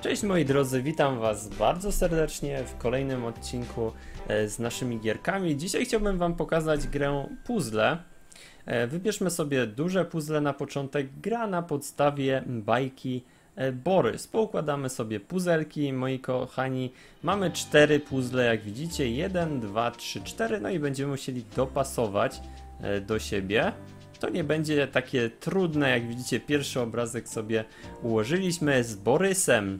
Cześć moi drodzy, witam was bardzo serdecznie w kolejnym odcinku e, z naszymi gierkami. Dzisiaj chciałbym wam pokazać grę puzzle. E, Wybierzmy sobie duże puzzle na początek. Gra na podstawie bajki e, Borys. Poukładamy sobie puzelki, moi kochani. Mamy cztery puzzle, jak widzicie. 1, 2, 3, 4. No i będziemy musieli dopasować do siebie. To nie będzie takie trudne, jak widzicie, pierwszy obrazek sobie ułożyliśmy z Borysem.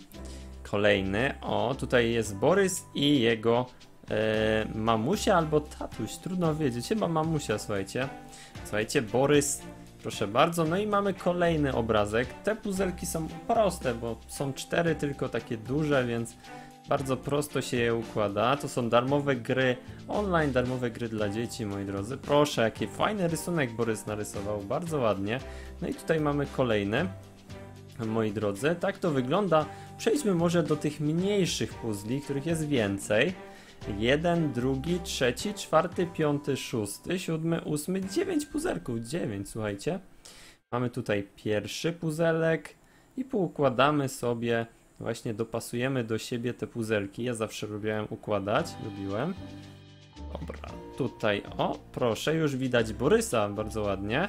Kolejny, o, tutaj jest Borys i jego e, mamusia albo tatuś, trudno wiedzieć, chyba mamusia, słuchajcie. Słuchajcie, Borys, proszę bardzo, no i mamy kolejny obrazek. Te puzelki są proste, bo są cztery tylko takie duże, więc bardzo prosto się je układa. To są darmowe gry online, darmowe gry dla dzieci, moi drodzy. Proszę, jaki fajny rysunek Borys narysował, bardzo ładnie. No i tutaj mamy kolejny, moi drodzy. Tak to wygląda. Przejdźmy może do tych mniejszych puzli, których jest więcej. Jeden, drugi, trzeci, czwarty, piąty, szósty, siódmy, ósmy, dziewięć puzelków. Dziewięć, słuchajcie. Mamy tutaj pierwszy puzelek i poukładamy sobie Właśnie dopasujemy do siebie te puzelki. Ja zawsze lubiłem układać, lubiłem. Dobra, tutaj, o, proszę, już widać Borysa, bardzo ładnie.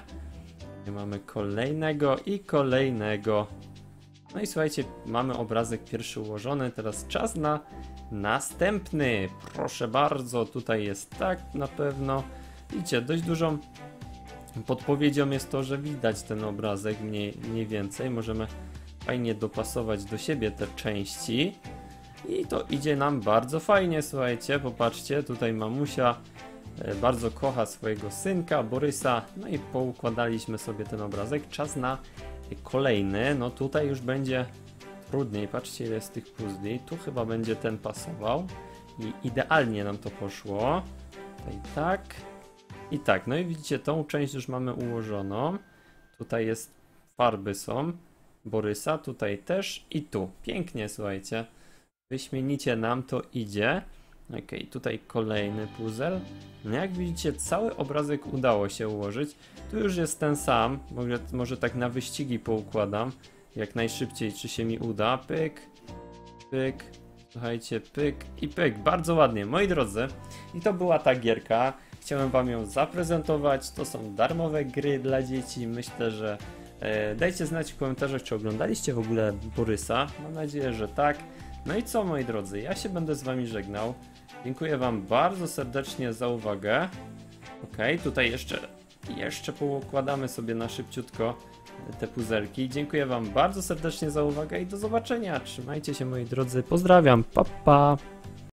I mamy kolejnego i kolejnego. No i słuchajcie, mamy obrazek pierwszy ułożony, teraz czas na następny. Proszę bardzo, tutaj jest tak na pewno. Widzicie, dość dużą podpowiedzią jest to, że widać ten obrazek mniej, mniej więcej. Możemy fajnie dopasować do siebie te części. I to idzie nam bardzo fajnie, słuchajcie, popatrzcie, tutaj mamusia e, bardzo kocha swojego synka, Borysa, no i poukładaliśmy sobie ten obrazek. Czas na kolejny, no tutaj już będzie trudniej, patrzcie ile jest tych puzli, tu chyba będzie ten pasował. I idealnie nam to poszło. Tutaj tak. I tak, no i widzicie, tą część już mamy ułożoną. Tutaj jest, farby są, Borysa, tutaj też i tu. Pięknie, słuchajcie. Wyśmienicie nam to idzie. Ok, tutaj kolejny puzzle. No jak widzicie, cały obrazek udało się ułożyć. Tu już jest ten sam. Może, może tak na wyścigi poukładam. Jak najszybciej, czy się mi uda. Pyk, pyk, słuchajcie, pyk i pyk. Bardzo ładnie, moi drodzy. I to była ta gierka. Chciałem wam ją zaprezentować. To są darmowe gry dla dzieci. Myślę, że dajcie znać w komentarzach, czy oglądaliście w ogóle Borysa. Mam nadzieję, że tak. No i co, moi drodzy, ja się będę z wami żegnał. Dziękuję wam bardzo serdecznie za uwagę. Ok, tutaj jeszcze, jeszcze poukładamy sobie na szybciutko te puzelki. Dziękuję wam bardzo serdecznie za uwagę i do zobaczenia. Trzymajcie się, moi drodzy. Pozdrawiam. Pa, pa.